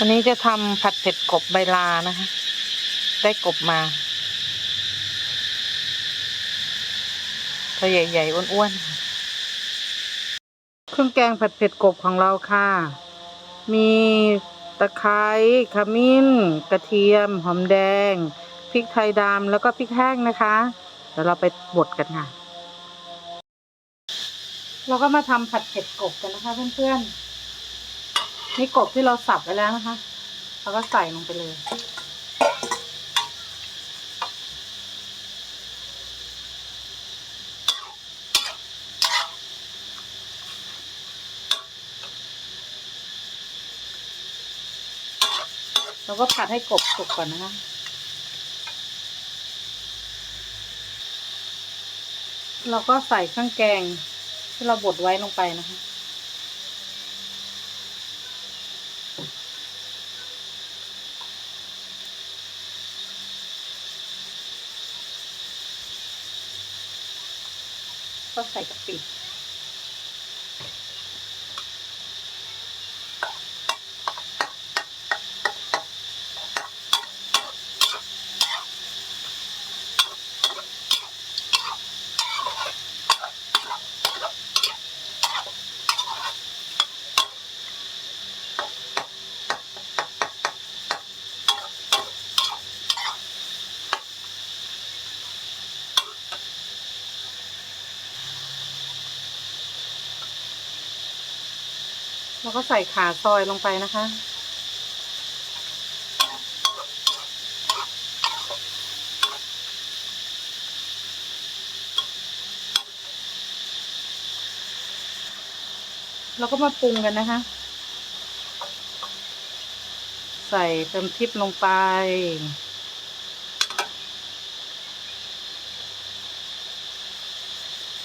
วันนี้จะทำผัดเผ็ดกบใบลานะคะ ได้กบมาตัวใหญ่ๆอ้วนๆเครื่องแกงผัดเผ็ดกบของเราค่ะ มีตะไคร้ขมิ้น กระเทียม หอมแดง พริกไทยดำแล้วก็พริกแห้งนะคะ เดี๋ยวเราไปบดกันค่ะ เราก็มาทำผัดเผ็ดกบกันนะคะเพื่อนๆ นี่กบที่เราสับไว้แล้วนะคะเราก็ใส่ลงไปเลย เราก็ผัดให้กบสุกก่อนนะคะเราก็ใส่เครื่องแกงที่เราบดไว้ลงไปนะคะ ก็ใแล้วก็ใส่ขาซอยลงไปนะคะ แล้วก็มาปรุงกันนะคะ ใส่เติมทิพลงไป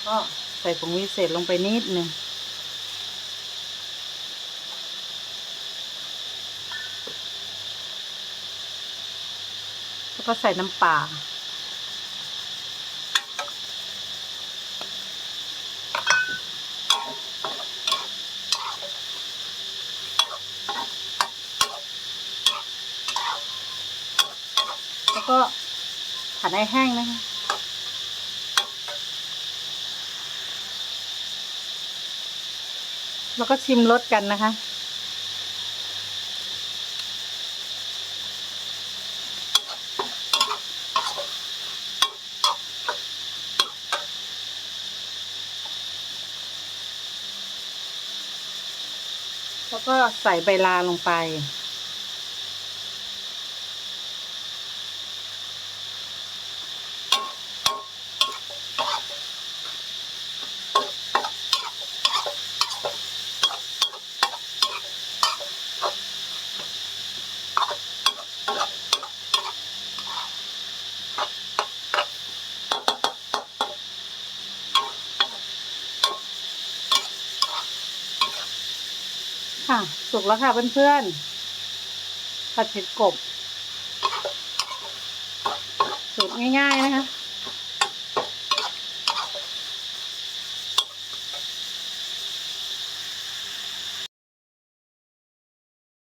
ก็ใส่ผงวิเศษลงไปนิดหนึ่ง แล้วก็ใส่น้ำปลาแล้วก็ผัดให้แห้งนะคะแล้วก็ชิมรสกันนะคะ แล้วก็ใส่ใบลาลงไป ค่ะ สุกแล้วค่ะเพื่อนๆผัดเผ็ดกบ สูตรง่ายๆนะคะ